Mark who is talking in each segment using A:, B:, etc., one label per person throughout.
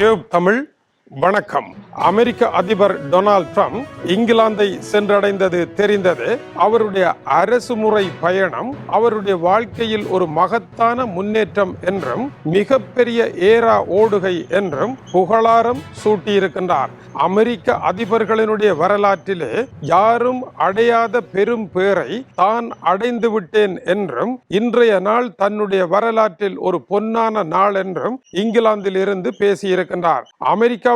A: YouTube Tamil வணக்கம். அமெரிக்க அதிபர் Donald Trump இங்கிலாந்தை சென்றடைந்தது தெரிந்தது. அவருடைய அரசு முறை பயணம் அவருடைய வாழ்க்கையில் ஒரு மகத்தான முன்னேற்றம் என்றும் மிகப்பெரிய ஏரா ஓடுகை என்றும் புகழாரம் சூட்டியிருக்கின்றார். அமெரிக்க அதிபர்களினுடைய வரலாற்றிலே யாரும் அடையாத பெரும் பேரை தான் அடைந்து விட்டேன் என்றும் இன்றைய நாள் தன்னுடைய வரலாற்றில் ஒரு பொன்னான நாள் என்றும் இங்கிலாந்தில் இருந்து பேசியிருக்கின்றார்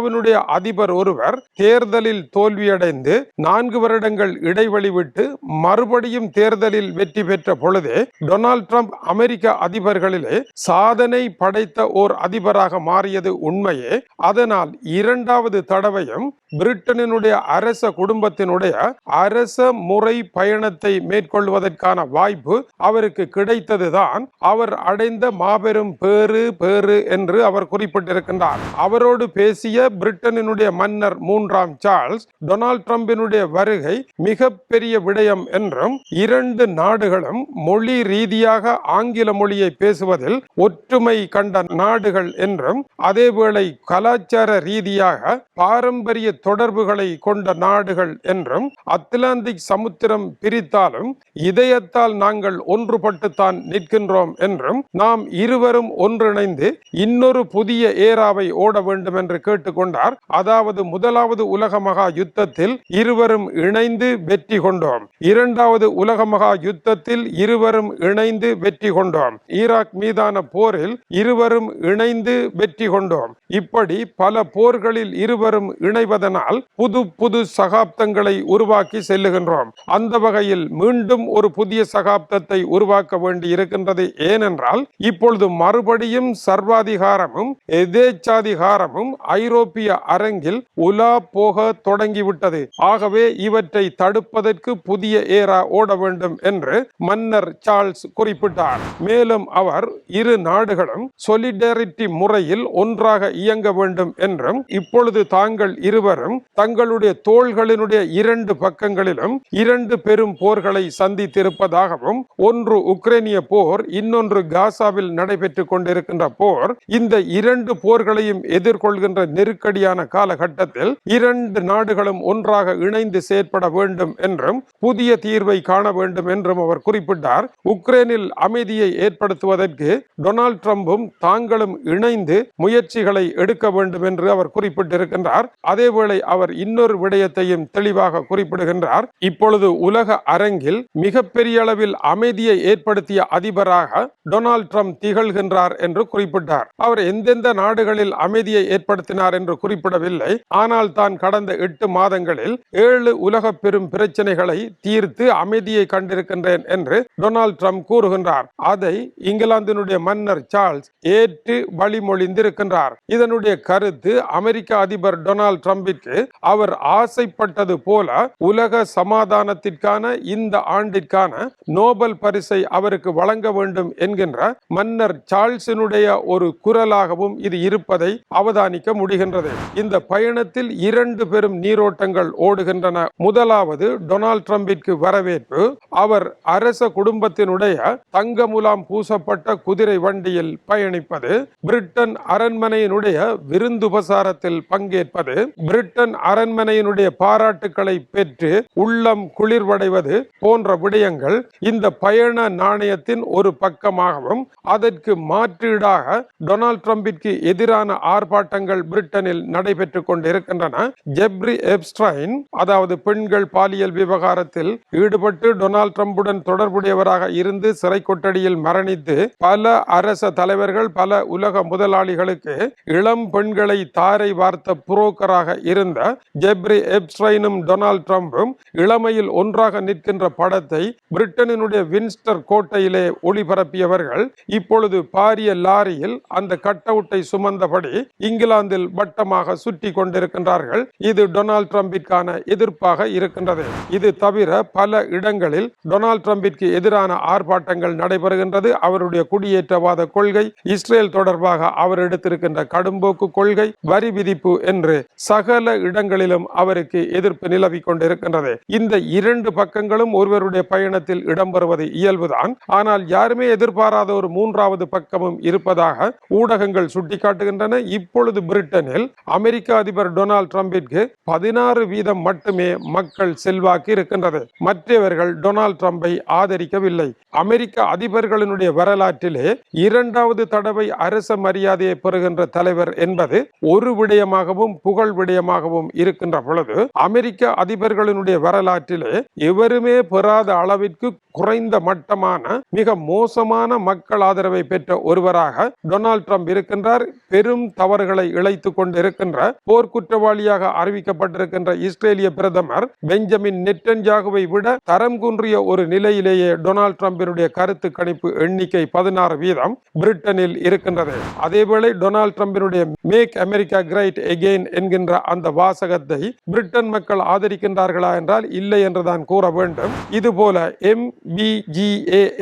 A: இந்தியாவினுடைய அதிபர் ஒருவர் தேர்தலில் தோல்வியடைந்து நான்கு வருடங்கள் இடைவெளி விட்டு மறுபடியும் தேர்தலில் வெற்றி பெற்ற பொழுதே டொனால்ட் ட்ரம்ப் அமெரிக்க அதிபர்களிலே சாதனை படைத்த ஓர் அதிபராக மாறியது உண்மையே. அதனால் இரண்டாவது தடவையும் பிரிட்டனினுடைய அரச குடும்பத்தினுடைய அரச முறை பயணத்தை மேற்கொள்வதற்கான வாய்ப்பு அவருக்கு கிடைத்ததுதான். அவர் அடைந்த மாபெரும் பேறு பேறு என்று அவர் குறிப்பிட்டிருக்கின்றார். அவரோடு பேசிய பிரிட்டனினுடைய மன்னர் மூன்றாம் சார்ல்ஸ் டொனால்ட் ட்ரம்பினுடைய வருகை மிகப்பெரிய விடயம் என்றும் இரண்டு நாடுகளும் மொழி ரீதியாக ஆங்கில மொழியை பேசுவதில் ஒற்றுமை கண்ட நாடுகள் என்றும் அதேவேளை கலாச்சார ரீதியாக பாரம்பரிய தொடர்புகளை கொண்ட நாடுகள் என்றும் அத்லாந்திக் சமுத்திரம் பிரித்தாலும் இதயத்தால் நாங்கள் ஒன்றுபட்டுத்தான் நிற்கின்றோம் என்றும் நாம் இருவரும் ஒன்றிணைந்து இன்னொரு புதிய ஏராவை ஓட வேண்டும் என்று கொண்டார். அதாவது முதலாவது உலக மகா யுத்தத்தில் இருவரும் இணைந்து வெற்றி கொண்டோம். இரண்டாவது உலக மகா யுத்தத்தில் இருவரும் இணைந்து வெற்றி கொண்டோம். ஈராக் மீதான போரில் இருவரும் இணைந்து வெற்றி கொண்டோம். இப்படி பல போர்களில் இருவரும் இணைவதனால் புது புது சகாப்தங்களை உருவாக்கி செல்லுகின்றோம். அந்த வகையில் மீண்டும் ஒரு புதிய சகாப்தத்தை உருவாக்க வேண்டி இருக்கின்றது ஏனென்றால் இப்பொழுது மறுபடியும் சர்வாதிகாரமும் எதேச்சாதிகாரமும் ஐரோப்பிய அரங்கில் உலா போக தொடங்கிவிட்டது. ஆகவே இவற்றை தடுப்பதற்கு புதிய ஏரா ஓட வேண்டும் என்று மன்னர் சார்ல்ஸ் குறிப்பிட்டார். மேலும் அவர் இரு நாடுகளும் சொலிடரிட்டி முறையில் ஒன்றாக இயங்க வேண்டும் என்றும் இப்பொழுது தாங்கள் இருவரும் தங்களுடைய தோள்களினுடைய இரண்டு பக்கங்களிலும் இரண்டு பெரும் போர்களை சந்தித்திருப்பதாகவும் ஒன்று உக்ரைனிய போர் இன்னொன்று காசாவில் நடைபெற்றுக் கொண்டிருக்கின்ற போர் இந்த இரண்டு போர்களையும் எதிர்கொள்கின்ற நெருக்க நெருக்கடியான காலகட்டத்தில் இரண்டு நாடுகளும் ஒன்றாக இணைந்து செயற்பட வேண்டும் என்றும் புதிய தீர்வை காண வேண்டும் என்றும் அவர் குறிப்பிட்டார். உக்ரைனில் அமைதியை ஏற்படுத்துவதற்கு டொனால்ட் ட்ரம்பும் தாங்களும் இணைந்து முயற்சிகளை எடுக்க வேண்டும் என்று அவர் குறிப்பிட்டிருக்கின்றார். அதேவேளை அவர் இன்னொரு விடயத்தையும் தெளிவாக குறிப்பிடுகின்றார். இப்பொழுது உலக அரங்கில் மிகப்பெரிய அளவில் அமைதியை ஏற்படுத்திய அதிபராக டொனால்ட் ட்ரம்ப் திகழ்கின்றார் என்று குறிப்பிட்டார். அவர் எந்தெந்த நாடுகளில் அமைதியை ஏற்படுத்தினார் என்று குறிப்பிடவில்லை. ஆனால் தான் கடந்த எட்டு மாதங்களில் ஏழு உலக பெரும் பிரச்சனைகளை தீர்த்து அமைதியை கண்டிருக்கின்றேன் என்று டொனால்ட் ட்ரம்ப் கூறுகின்றார். அதை இங்கிலாந்தினுடைய மன்னர் சார்ல்ஸ் ஏற்று வழிமொழிந்திருக்கின்றார். இதனுடைய கருத்து அமெரிக்க அதிபர் டொனால்ட் ட்ரம்பிற்கு அவர் ஆசைப்பட்டது போல உலக சமாதானத்திற்கான இந்த ஆண்டிற்கான நோபல் பரிசை அவருக்கு வழங்க வேண்டும் என்கின்ற மன்னர் சார்ல்ஸினுடைய ஒரு குரலாகவும் இது இருப்பதை அவதானிக்க முடிகின்றது. இந்த பயணத்தில் இரண்டு பெரும் நீரோட்டங்கள் ஓடுகின்றன. முதலாவது டொனால்ட் ட்ரம்பிற்கு வரவேற்பு. அவர் அரச குடும்பத்தினுடைய தங்க முலாம் பூசப்பட்ட குதிரை வண்டியில் பயணிப்பது. பிரிட்டன் அரண்மனையினுடைய விருந்துபசாரத்தில் பங்கேற்பது. பிரிட்டன் அரண்மனையினுடைய பாராட்டுக்களை பெற்று உள்ளம் குளிர்வடைவது போன்ற விடயங்கள் இந்த பயண நாணயத்தின் ஒரு பக்கமாகவும் அதற்கு மாற்றீடாக டொனால்ட் ட்ரம்பிற்கு எதிரான ஆர்ப்பாட்டங்கள் பிரிட்டன் லண்டனில் நடைபெற்று கொண்டிருக்கின்றன. ஜெப்ரி எப்ஸ்ட்ரைன் அதாவது பெண்கள் பாலியல் விவகாரத்தில் ஈடுபட்டு டொனால்ட் ட்ரம்புடன் தொடர்புடையவராக இருந்து சிறை கொட்டடியில் மரணித்து பல அரச தலைவர்கள் பல உலக முதலாளிகளுக்கு இளம் பெண்களை தாரை வார்த்த புரோக்கராக இருந்த ஜெப்ரி எப்ஸ்ட்ரைனும் டொனால்ட் ட்ரம்பும் இளமையில் ஒன்றாக நிற்கின்ற படத்தை பிரிட்டனினுடைய வின்ஸ்டர் கோட்டையிலே ஒளிபரப்பியவர்கள் இப்பொழுது பாரிய லாரியில் அந்த கட்டவுட்டை சுமந்தபடி இங்கிலாந்தில் பட் வட்டமாக சுற்றி கொண்டிருக்கின்றார்கள். இது டொனால்ட் ட்ரம்பிற்கான எதிர்ப்பாக இருக்கின்றது. இது தவிர பல இடங்களில் டொனால்ட் ட்ரம்பிற்கு எதிரான ஆர்ப்பாட்டங்கள் நடைபெறுகின்றது. அவருடைய குடியேற்றவாத கொள்கை இஸ்ரேல் தொடர்பாக அவர் எடுத்திருக்கின்ற கடும்போக்கு கொள்கை வரி விதிப்பு என்று சகல இடங்களிலும் அவருக்கு எதிர்ப்பு நிலவிக் கொண்டிருக்கின்றது. இந்த இரண்டு பக்கங்களும் ஒருவருடைய பயணத்தில் இடம்பெறுவது இயல்புதான். ஆனால் யாருமே எதிர்பாராத ஒரு மூன்றாவது பக்கமும் இருப்பதாக ஊடகங்கள் சுட்டிக்காட்டுகின்றன. இப்பொழுது பிரிட்டனில் அமெரிக்க அதிபர் டொனால்ட் ட்ரம்பிற்கு பதினாறு வீதம் மட்டுமே மக்கள் செல்வாக்கு இருக்கின்றது. மற்றவர்கள் டொனால்ட் ட்ரம்பை ஆதரிக்கவில்லை. அமெரிக்க அதிபர்களினுடைய வரலாற்றிலே இரண்டாவது தடவை அரச மரியாதையை பெறுகின்ற தலைவர் என்பது ஒரு விடயமாகவும் புகழ் விடயமாகவும் இருக்கின்ற பொழுது அமெரிக்க அதிபர்களினுடைய வரலாற்றிலே எவருமே பெறாத அளவிற்கு குறைந்த மட்டமான மிக மோசமான மக்கள் ஆதரவை பெற்ற ஒருவராக டொனால்ட் ட்ரம்ப் இருக்கின்றார். பெரும் தவறுகளை இழைத்துக் கொண்டிருக்கின்ற போர்க்குற்றவாளியாக அறிவிக்கப்பட்டிருக்கின்ற இஸ்ரேலிய பிரதமர் பெஞ்சமின் நெட்டன்ஜாகுவை விட தரம் குன்றிய ஒரு நிலையிலேயே டொனால்ட் ட்ரம்பினுடைய கருத்து கணிப்பு எண்ணிக்கை பதினாறு வீதம் பிரிட்டனில் இருக்கின்றது. அதேவேளை டொனால்ட் ட்ரம்பினுடைய மேக் அமெரிக்கா கிரைட் எகெயின் என்கின்ற அந்த வாசகத்தை பிரிட்டன் மக்கள் ஆதரிக்கின்றார்களா என்றால் இல்லை என்றுதான் கூற வேண்டும். இதுபோல எம்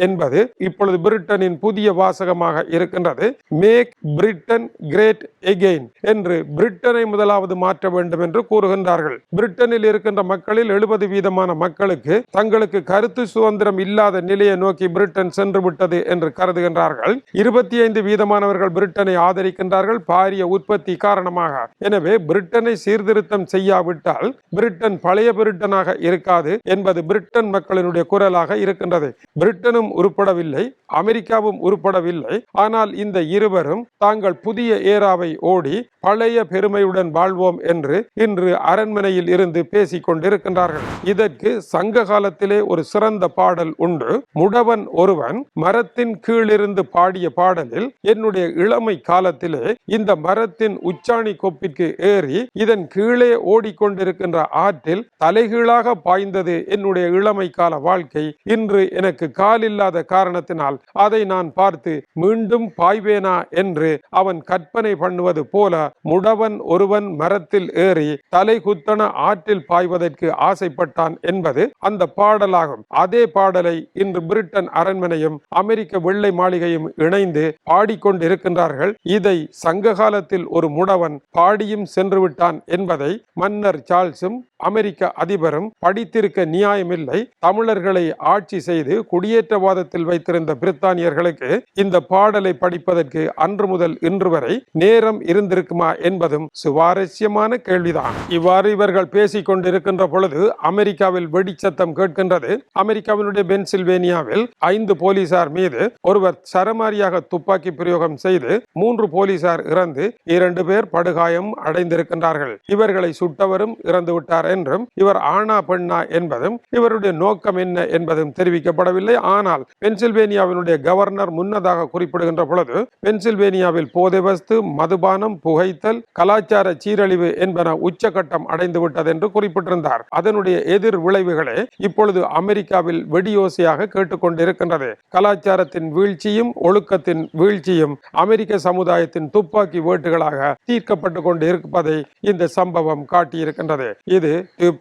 A: என்பது இப்பொழுது பிரிட்டனின் புதிய வாசகமாக இருக்கின்றது. மேக் பிரிட்டன் கிரேட் எகெயின் என்று பிரிட்டனை முதலாவது மாற்ற வேண்டும் என்று கூறுகின்றார்கள். பிரிட்டனில் இருக்கின்ற மக்களில் எழுபது வீதமான மக்களுக்கு தங்களுக்கு கருத்து சுதந்திரம் இல்லாத நிலையை நோக்கி பிரிட்டன் சென்று விட்டது என்று கருதுகின்றார்கள். இருபத்தி ஐந்து வீதமானவர்கள் பிரிட்டனை ஆதரிக்கின்றார்கள் பாரிய உற்பத்தி காரணமாக. எனவே பிரிட்டனை சீர்திருத்தம் செய்யாவிட்டால் பிரிட்டன் பழைய பிரிட்டனாக இருக்காது என்பது பிரிட்டன் மக்களினுடைய குரலாக இருக்கின்றது. பிரிட்டனும் உருப்படவில்லை அமெரிக்காவும் உருப்படவில்லை. ஆனால் இந்த இருவரும் தாங்கள் புதிய ஏராவை ஓடி பழைய இளைய பெருமையுடன் வாழ்வோம் என்று இன்று அரண்மனையில் இருந்து பேசிக் கொண்டிருக்கின்றார்கள். இதற்கு சங்க காலத்திலே ஒரு சிறந்த பாடல் உண்டு. முடவன் ஒருவன் மரத்தின் கீழிருந்து பாடிய பாடலில் என்னுடைய இளமை காலத்திலே இந்த மரத்தின் உச்சாணி கொப்பிற்கு ஏறி இதன் கீழே ஓடிக்கொண்டிருக்கின்ற ஆற்றில் தலைகீழாக பாய்ந்தது என்னுடைய இளமை கால வாழ்க்கை. இன்று எனக்கு காலில்லாத காரணத்தினால் அதை நான் பார்த்து மீண்டும் பாய்வேனா? என்று அவன் கற்பனை பண்ணுவது போல முடவன் ஒருவன் மரத்தில் ஏறி தலை குத்தன ஆற்றில் பாய்வதற்கு ஆசைப்பட்டான் என்பது அந்த பாடலாகும். அதே பாடலை இன்று பிரிட்டன் அரண்மனையும் அமெரிக்க வெள்ளை மாளிகையும் இணைந்து பாடிக்கொண்டிருக்கின்றார்கள். இதை சங்க காலத்தில் ஒரு முடவன் பாடியும் சென்று விட்டான் என்பதை மன்னர் சார்ல்ஸும் அமெரிக்க அதிபரும் படித்திருக்க நியாயமில்லை. தமிழர்களை ஆட்சி செய்து குடியேற்றவாதத்தில் வைத்திருந்த பிரித்தானியர்களுக்கு இந்த பாடலை படிப்பதற்கு அன்று முதல் இன்று வரை நேரம் இருந்திருக்குமா என்பதும் சுவாரஸ்யமான கேள்விதான். இவ்வாறு இவர்கள் பேசிக் கொண்டிருக்கின்ற பொழுது அமெரிக்காவில் வெடிச்சத்தம் கேட்கின்றது. அமெரிக்காவினுடைய பென்சில்வேனியாவில் ஐந்து போலீசார் மீது ஒருவர் சரமாரியாக துப்பாக்கி பிரயோகம் செய்து மூன்று போலீசார் இறந்து இரண்டு பேர் படுகாயம் அடைந்திருக்கின்றார்கள். இவர்களை சுட்டவரும் இறந்து விட்டார் என்றும் இவர் ஆனா பெண்ணா என்பதும் இவருடைய நோக்கம் என்ன என்பதும் தெரிவிக்கப்படவில்லை. ஆனால் பென்சில்வேனியாவினுடைய கவர்னர் முன்னதாக குறிப்பிடுகின்ற பொழுது பென்சில்வேனியாவில் போதை வஸ்து மதுபானம் புகைத்தல் கலாச்சார சீரழிவு என்பன உச்சகட்டம் அடைந்து விட்டது என்று குறிப்பிட்டிருந்தார். அதனுடைய எதிர் விளைவுகளே இப்பொழுது அமெரிக்காவில் வெடியோசையாக கேட்டுக்கொண்டிருக்கின்றது. கலாச்சாரத்தின் வீழ்ச்சியும் ஒழுக்கத்தின் வீழ்ச்சியும் அமெரிக்க சமுதாயத்தின் துப்பாக்கி வேட்டுகளாக தீர்க்கப்பட்டு கொண்டு இருப்பதை இந்த சம்பவம் காட்டியிருக்கின்றது. இது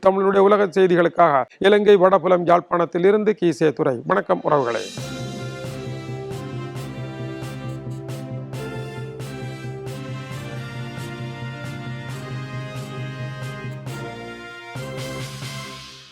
A: தமிழனுடைய உலக செய்திகளுக்காக இலங்கை வடபுலம் யாழ்ப்பாணத்தில் இருந்து கீசே துறை வணக்கம் உறவுகளே.